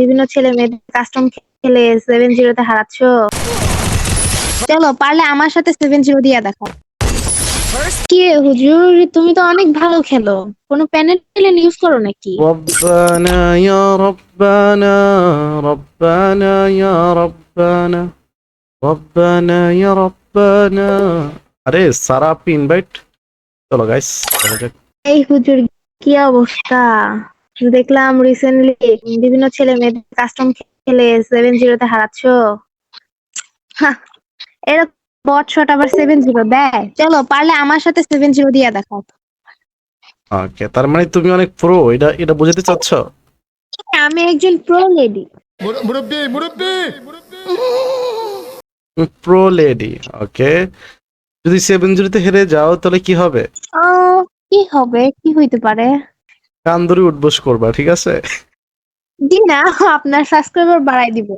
বিভিন্ন ছেলে মেয়েদের কাস্টম খেলে সেভেন জিরো তে হারাচ্ছ। চলো পারলে আমার সাথে সেভেন জিরো দিয়ে দেখো কি হুজুর তুমি তো অনেক ভালো খেলো। কোনো প্যানেল ইউজ করো নাকি? আরে সারা পিন বাইট চলো গাইস এই হুজুর কি অবস্থা? দেখলাম রিসেন্টলি বিভিন্ন ছেলে মেয়েদের কাস্টম খেলে সেভেন জিরোতে হারাচ্ছ। এরকম বট শট আবার সেভেন জিরো দেয়। চলো পারলে আমার সাথে সেভেন জিরো দিয়ে দেখো ওকে তার মানে তুমি অনেক প্রো এটা এটা বোঝাতে চাচ্ছ? আমি একজন প্রো লেডি মুরব্বী মুরব্বী! প্রো লেডি ওকে যদি সেভেন জিরোতে হেরে যাও তাহলে কি হবে? কি হবে? কি হইতে পারে? কান ধরে উঠবস করবা ঠিক আছে? জি না আপনার সাবস্ক্রাইবার বাড়াই দিব।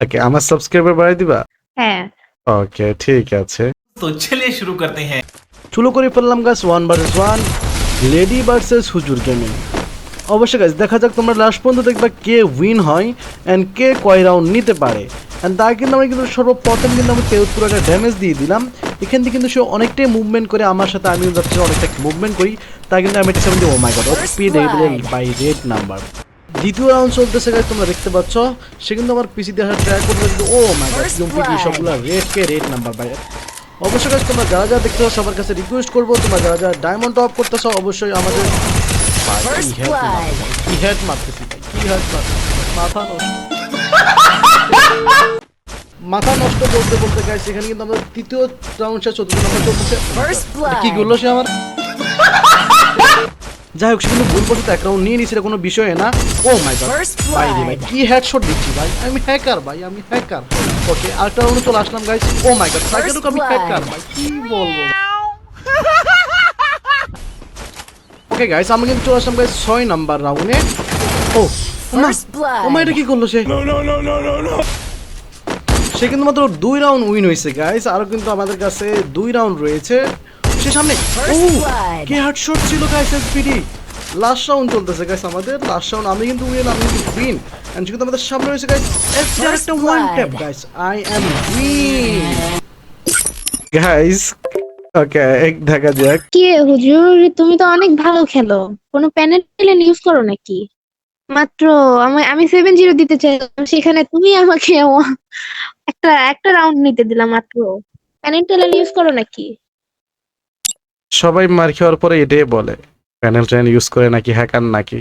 ওকে আমার সাবস্ক্রাইবার বাড়াই দিবা? হ্যাঁ। ওকে ঠিক আছে। তো চলে শুরু করতে হ্যাঁ। শুরু করে ফেললাম গাছ one versus one lady versus হুজুর গেমিং অবশ্যই গাছ দেখা যাক তোমরা লাস্ট পর্যন্ত দেখবা কে উইন হয় অ্যান্ড কে কয় রাউন্ড নিতে পারে। অ্যান্ড তা কিন্তু আমরা কিন্তু সর্বপ্রথম কিন্তু আমি তেহত্তর একটা ড্যামেজ দিয়ে দিলাম। এখান থেকে কিন্তু সে অনেকটাই মুভমেন্ট করে আমার সাথে আমি যাচ্ছি অনেকটা মুভমেন্ট করি। তাই কিন্তু আমি এটা seventy oh my god speed by red number দ্বিতীয় রাউন্ড চলতেছে গাছ তোমরা দেখতে পাচ্ছ। সে কিন্তু আমার পিসি দিয়ে ট্রাই করবে কিন্তু ও মাই গড ইউপিটি সবগুলো রেড কে রেড নাম্বার বাই অবশ্যই guys, তোমরা যারা যারা দেখতে সবার কাছে রিকোয়েস্ট করব তোমরা যারা যারা ডায়মন্ড টপ করতেছো অবশ্যই আমাদের কি head মারতেছি, কি হেড মারতেছি কি হেড মাথা নষ্ট। মাথা নষ্ট করতে বলতে গাইস এখানে কিন্তু আমাদের তৃতীয় রাউন্ড শেষ চতুর্থ নাম্বার চলতেছে কি করল সে আমার? যাই হোক সে কিন্তু ভুল বসে এক রাউন্ড নিয়ে নিয়েছে এটা কোনো বিষয় না। ও মাই গড ভাই ভাই কি হেডশট দিচ্ছি ভাই? আমি হ্যাকার ভাই আমি হ্যাকার ওকে আরেকটা রাউন্ডে চলে আসলাম গাইস ও মাই গড সাইকেলকে আমি হ্যাকার ভাই কি বলব? ওকে গাইস আমি কিন্তু চলে আসলাম গাইস ছয় নাম্বার রাউন্ডে ও ও মা এটা কি করল সে? সে কিন্তু মাত্র দুই রাউন্ড উইন হয়েছে গাইস আরও কিন্তু আমাদের কাছে দুই রাউন্ড রয়েছে। সে সামনে ও কে হেডশট ছিল গাইস এসপিডি লাস্ট রাউন্ড চলতেছে গাইস আমাদের। লাস্ট রাউন্ড আমি কিন্তু উইন আমি কিন্তু উইন এন্ড সে কিন্তু আমাদের সামনে রয়েছে গাইস এসপি একটা one tap guys I am win guys okay এক দেখা যাক। কি রে হুজুর তুমি তো অনেক ভালো খেলো। কোনো প্যানেল ইউজ করো নাকি? মাত্র আমি আমি সেভেন জিরো দিতে চাই সেখানে তুমি আমাকে একটা একটা রাউন্ড নিতে দিলাম মাত্র। প্যানেল টেলেন ইউজ করো নাকি? সবাই মার খাওয়ার পরে এটাই বলে। প্যানেল ট্রেন ইউজ করে নাকি হ্যাকার নাকি?